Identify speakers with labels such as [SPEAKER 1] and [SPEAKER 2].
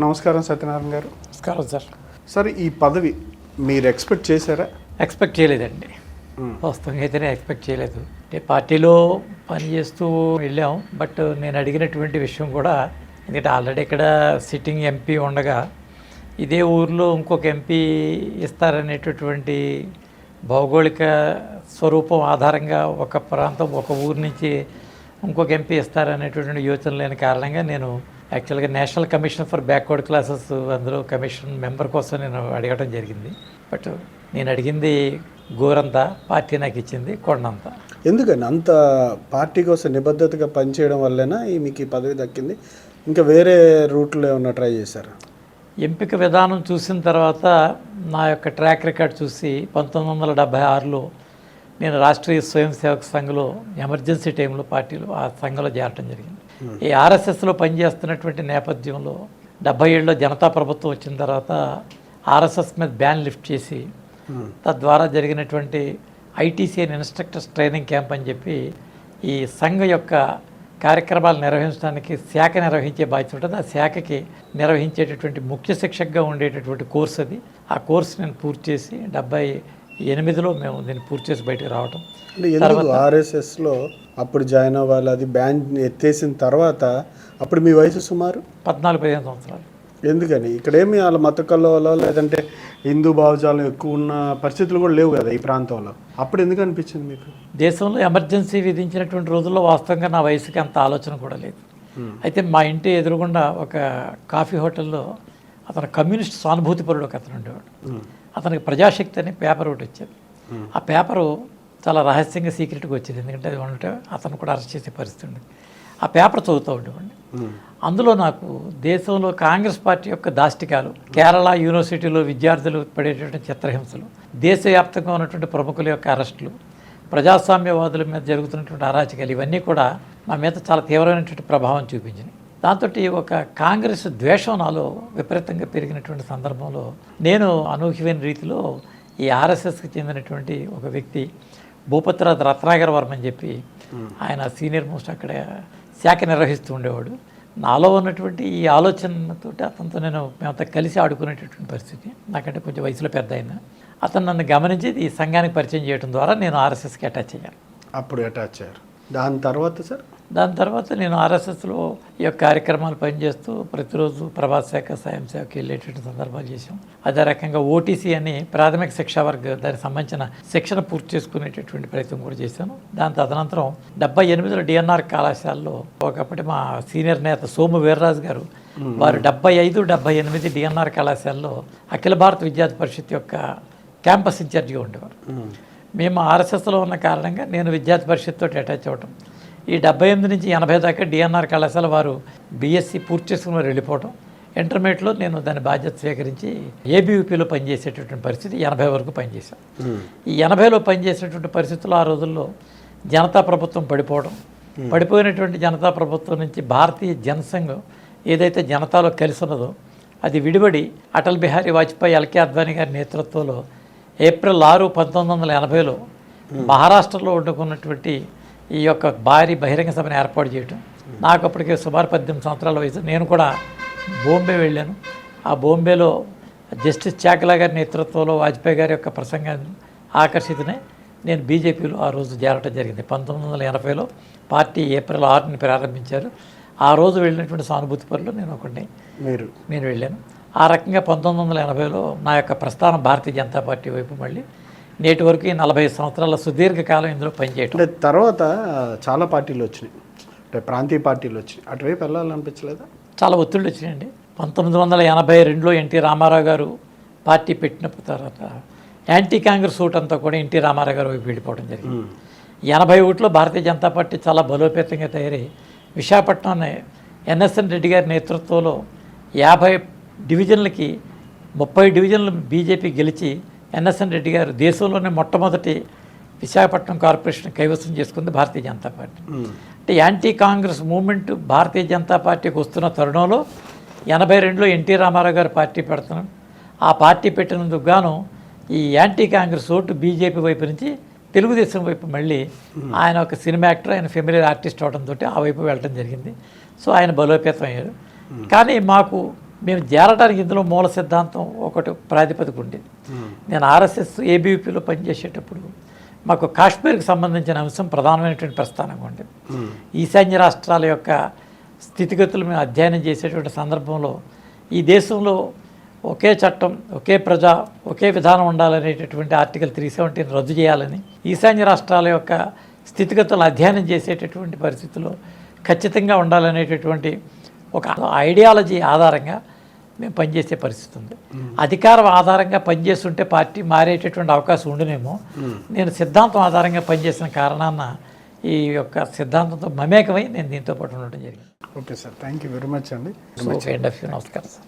[SPEAKER 1] నమస్కారం సత్యనారాయణ గారు.
[SPEAKER 2] నమస్కారం సార్.
[SPEAKER 1] సార్ ఈ పదవి మీరు ఎక్స్పెక్ట్ చేశారా?
[SPEAKER 2] ఎక్స్పెక్ట్ చేయలేదండి. వాస్తవంగా అయితేనే ఎక్స్పెక్ట్ చేయలేదు. అంటే పార్టీలో పనిచేస్తూ వెళ్ళాం బట్ నేను అడిగినటువంటి విషయం కూడా ఎందుకంటే ఆల్రెడీ ఇక్కడ సిట్టింగ్ ఎంపీ ఉండగా ఇదే ఊర్లో ఇంకొక ఎంపీ ఇస్తారనేటటువంటి భౌగోళిక స్వరూపం ఆధారంగా ఒక ప్రాంతం ఒక ఊరు నుంచి ఇంకొక ఎంపీ ఇస్తారనేటటువంటి యోచన లేని కారణంగా నేను యాక్చువల్గా national commission for backward classes అందులో కమిషన్ మెంబర్ కోసం నేను అడగడం జరిగింది. బట్ నేను అడిగింది గోరంతా పార్టీ నాకు ఇచ్చింది కొండంతా.
[SPEAKER 1] ఎందుకని? అంత పార్టీ కోసం నిబద్ధతగా పనిచేయడం వల్లేనా ఈ మీకు ఈ పదవి దక్కింది? ఇంకా వేరే రూట్లో ఏమన్నా ట్రై చేశారా?
[SPEAKER 2] ఎంపిక విధానం చూసిన తర్వాత నా యొక్క ట్రాక్ రికార్డ్ చూసి పంతొమ్మిది వందల డెబ్భై ఆరులో నేను రాష్ట్రీయ స్వయం సేవక సంఘంలో ఎమర్జెన్సీ టైంలో పార్టీలో ఆ సంఘంలో చేరటం జరిగింది. ఈ ఆర్ఎస్ఎస్లో పనిచేస్తున్నటువంటి నేపథ్యంలో డెబ్బై ఏడులో జనతా ప్రభుత్వం వచ్చిన తర్వాత ఆర్ఎస్ఎస్ మీద బ్యాన్ లిఫ్ట్ చేసి తద్వారా జరిగినటువంటి ITC and instructors training camp అని చెప్పి ఈ సంఘం యొక్క కార్యక్రమాలు నిర్వహించడానికి శాఖ నిర్వహించే బాధ్యత ఉంటుంది. ఆ శాఖకి నిర్వహించేటటువంటి ముఖ్య శిక్షకగా ఉండేటటువంటి కోర్స్ అది. ఆ కోర్స్ నేను పూర్తి చేసి డెబ్బై ఎనిమిదిలో మేము దీన్ని పూర్తి చేసి బయటకు రావటం.
[SPEAKER 1] ఆర్ఎస్ఎస్లో అప్పుడు జాయిన్ అవ్వాలి అది బ్యాన్ ఎత్తేసిన తర్వాత అప్పుడు మీ వయసు సుమారు?
[SPEAKER 2] పద్నాలుగు పదిహేను సంవత్సరాలు.
[SPEAKER 1] ఎందుకని? ఇక్కడేమి వాళ్ళ మత కల్లో లేదంటే హిందూ భావజాలం ఎక్కువ ఉన్న పరిస్థితులు కూడా లేవు కదా ఈ ప్రాంతంలో. అప్పుడు ఎందుకు అనిపించింది మీకు?
[SPEAKER 2] దేశంలో ఎమర్జెన్సీ విధించినటువంటి రోజుల్లో వాస్తవంగా నా వయసుకి అంత ఆలోచన కూడా లేదు. అయితే మా ఇంటి ఎదురుగుండా ఒక కాఫీ హోటల్లో అతను కమ్యూనిస్ట్ సానుభూతిపరుడు ఒక అతను ఉండేవాడు. అతనికి ప్రజాశక్తి అనే పేపర్ ఒకటి వచ్చేది. ఆ పేపరు చాలా రహస్యంగా సీక్రెట్గా వచ్చేది. ఎందుకంటే అది ఉంటే అతను కూడా అరెస్ట్ చేసే పరిస్థితి ఉండేది. ఆ పేపర్ చదువుతూ ఉండేవాడిని. అందులో నాకు దేశంలో కాంగ్రెస్ పార్టీ యొక్క దాష్టికాలు కేరళ యూనివర్సిటీలో విద్యార్థులు పడేటటువంటి చిత్రహింసలు దేశవ్యాప్తంగా ఉన్నటువంటి ప్రముఖుల యొక్క అరెస్టులు ప్రజాస్వామ్యవాదుల మీద జరుగుతున్నటువంటి అరాచకాలు ఇవన్నీ కూడా నా మీద చాలా తీవ్రమైనటువంటి ప్రభావం చూపించినాయి. దాంతో ఒక కాంగ్రెస్ ద్వేషం నాలో విపరీతంగా పెరిగినటువంటి సందర్భంలో నేను అనూహ్యమైన రీతిలో ఈ ఆర్ఎస్ఎస్కి చెందినటువంటి ఒక వ్యక్తి భూపతిరాజు రత్నాకర్ వర్మ అని చెప్పి ఆయన సీనియర్ మోస్ట్ అక్కడ శాఖ నిర్వహిస్తూ ఉండేవాడు. నాలో ఉన్నటువంటి ఈ ఆలోచనతో అతనితో నేను మేమంతా కలిసి ఆడుకునేటటువంటి పరిస్థితి. నాకంటే కొంచెం వయసులో పెద్ద అయిన అతను నన్ను గమనించి ఈ సంఘానికి పరిచయం చేయడం ద్వారా నేను ఆర్ఎస్ఎస్కి అటాచ్ అయ్యాను.
[SPEAKER 1] అప్పుడు అటాచ్ అయ్యారు. దాని తర్వాత సార్?
[SPEAKER 2] దాని తర్వాత నేను ఆర్ఎస్ఎస్లో ఈ యొక్క కార్యక్రమాలు పనిచేస్తూ ప్రతిరోజు ప్రభాస్ శాఖ సాయం శాఖకి వెళ్ళేటువంటి సందర్భాలు చేసాం అదే రకంగా ఓటీసీ అని ప్రాథమిక శిక్షా వర్గ దానికి సంబంధించిన శిక్షణ పూర్తి చేసుకునేటటువంటి ప్రయత్నం కూడా చేశాను. దాని తదనంతరం డెబ్బై ఎనిమిదిలో డిఎన్ఆర్ కళాశాలలో ఒకప్పటి మా సీనియర్ నేత సోము వీర్రాజు గారు వారు డెబ్బై ఐదు డెబ్బై ఎనిమిది డిఎన్ఆర్ కళాశాలలో అఖిల భారత విద్యార్థి పరిషత్ యొక్క క్యాంపస్ ఇన్ఛార్జిగా ఉండేవారు. మేము ఆర్ఎస్ఎస్లో ఉన్న కారణంగా నేను విద్యార్థి పరిషత్ తోటి అటాచ్ అవ్వటం. ఈ డెబ్బై ఎనిమిది నుంచి ఎనభై దాకా డిఎన్ఆర్ కళాశాల వారు బీఎస్సీ పూర్తి చేసుకుని వారు వెళ్ళిపోవటం. ఇంటర్మీడియట్లో నేను దాని బాధ్యత స్వీకరించి ఏబీయూపీలో పనిచేసేటటువంటి పరిస్థితి ఎనభై వరకు పనిచేశాను ఈ ఎనభైలో పనిచేసేటువంటి పరిస్థితుల్లో ఆ రోజుల్లో జనతా ప్రభుత్వం పడిపోవడం పడిపోయినటువంటి జనతా ప్రభుత్వం నుంచి భారతీయ జనసంఘ్ ఏదైతే జనతాలో కలిసి ఉన్నదో అది విడిబడి అటల్ బిహారీ వాజ్పేయి ఎల్కే అద్వానీ గారి నేతృత్వంలో ఏప్రిల్ ఆరు పంతొమ్మిది వందల ఎనభైలో మహారాష్ట్రలో వండుకున్నటువంటి ఈ యొక్క భారీ బహిరంగ సభను ఏర్పాటు చేయటం. నాకు అప్పటికే సుమారు పద్దెనిమిది సంవత్సరాల వయసు. నేను కూడా బాంబే వెళ్ళాను. ఆ బాంబేలో జస్టిస్ చాకలా గారి నేతృత్వంలో వాజ్పేయి గారి యొక్క ప్రసంగాన్ని ఆకర్షితనే నేను బీజేపీలో ఆ రోజు చేరటం జరిగింది. పంతొమ్మిది వందల ఎనభైలో పార్టీ ఏప్రిల్ ఆరుని ప్రారంభించారు. ఆ రోజు వెళ్ళినటువంటి సానుభూతి పనులు నేను ఒకటి
[SPEAKER 1] మీరు.
[SPEAKER 2] నేను వెళ్ళాను. ఆ రకంగా పంతొమ్మిది వందల ఎనభైలో నా యొక్క ప్రస్థానం భారతీయ జనతా పార్టీ వైపు మళ్ళీ నేటి వరకు నలభై సంవత్సరాల సుదీర్ఘకాలం ఇందులో పనిచేయటం.
[SPEAKER 1] తర్వాత చాలా పార్టీలు వచ్చినాయి. అంటే ప్రాంతీయ పార్టీలు వచ్చినాయి. అటువైపు వెళ్ళాలనిపించలేదా?
[SPEAKER 2] చాలా ఒత్తిళ్ళు వచ్చినాయండి. పంతొమ్మిది వందల ఎనభై రెండులో ఎన్టీ రామారావు గారు పార్టీ పెట్టినప్పుడు తర్వాత యాంటీ కాంగ్రెస్ ఓట్ అంతా కూడా ఎన్టీ రామారావు గారు వైపు వెళ్ళిపోవడం జరిగింది. ఎనభై ఒకటిలో భారతీయ జనతా పార్టీ చాలా బలోపేతంగా తయారై విశాఖపట్నం ఎన్ఎస్ఎన్ రెడ్డి గారి నేతృత్వంలో యాభై డివిజన్లకి ముప్పై డివిజన్లు బీజేపీ గెలిచి ఎన్ఎస్ఎన్ రెడ్డి గారు దేశంలోనే మొట్టమొదటి విశాఖపట్నం కార్పొరేషన్ కైవసం చేసుకుంది భారతీయ జనతా పార్టీ. అంటే యాంటీ కాంగ్రెస్ మూమెంట్ భారతీయ జనతా పార్టీకి వస్తున్న తరుణంలో ఎనభై రెండులో ఎన్టీ రామారావు గారు పార్టీ పెడుతున్నాం ఆ పార్టీ పెట్టినందుకు గాను ఈ యాంటీ కాంగ్రెస్ ఓటు బీజేపీ వైపు నుంచి తెలుగుదేశం వైపు మళ్ళీ ఆయన ఒక సినిమా యాక్టర్ ఆయన ఫెమిలియర్ ఆర్టిస్ట్ అవడంతో ఆ వైపు వెళ్ళడం జరిగింది. సో ఆయన బలోపేతం అయ్యారు. కానీ మాకు మేము చేరడానికి ఇందులో మూల సిద్ధాంతం ఒకటి ప్రాతిపదిక ఉండేది. నేను ఆర్ఎస్ఎస్ ఏబీవీపీలో పనిచేసేటప్పుడు మాకు కాశ్మీర్కి సంబంధించిన అంశం ప్రధానమైనటువంటి ప్రస్థానంగా ఉండేది. ఈశాన్య రాష్ట్రాల యొక్క స్థితిగతులు మేము అధ్యయనం చేసేటువంటి సందర్భంలో ఈ దేశంలో ఒకే చట్టం ఒకే ప్రజ ఒకే విధానం ఉండాలనేటటువంటి ఆర్టికల్ త్రీ సెవెంటీని రద్దు చేయాలని ఈశాన్య రాష్ట్రాల యొక్క స్థితిగతులను అధ్యయనం చేసేటటువంటి పరిస్థితుల్లో ఖచ్చితంగా ఉండాలనేటటువంటి ఒక ఐడియాలజీ ఆధారంగా మేము పనిచేసే పరిస్థితి ఉంది. అధికారం ఆధారంగా పనిచేస్తుంటే పార్టీ మారేటటువంటి అవకాశం ఉండునేమో. నేను సిద్ధాంతం ఆధారంగా పనిచేసిన కారణాన ఈ యొక్క సిద్ధాంతంతో మమేకమై నేను దీంతో పాటు ఉండటం జరిగింది.
[SPEAKER 1] Okay sir. Thank you very much అండి.
[SPEAKER 2] నమస్కారం సార్.